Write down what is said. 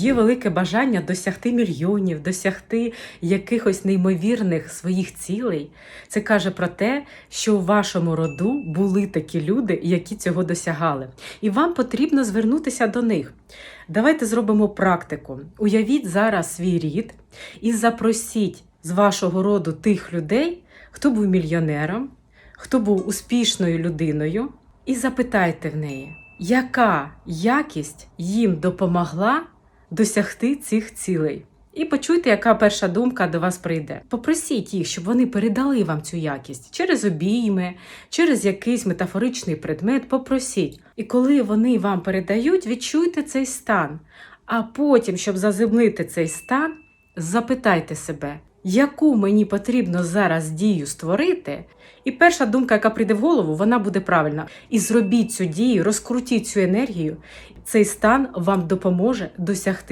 Є велике бажання досягти мільйонів, досягти якихось неймовірних своїх цілей. Це каже про те, що у вашому роду були такі люди, які цього досягали. І вам потрібно звернутися до них. Давайте зробимо практику. Уявіть зараз свій рід і запросіть з вашого роду тих людей, хто був мільйонером, хто був успішною людиною, і запитайте в неї, яка якість їм допомогла досягти цих цілей. І почуйте, яка перша думка до вас прийде. Попросіть їх, щоб вони передали вам цю якість через обійми, через якийсь метафоричний предмет. Попросіть. І коли вони вам передають, відчуйте цей стан. А потім, щоб заземлити цей стан, запитайте себе, яку мені потрібно зараз дію створити. І перша думка, яка прийде в голову, вона буде правильна. І зробіть цю дію, розкрутіть цю енергію. Цей стан вам допоможе досягти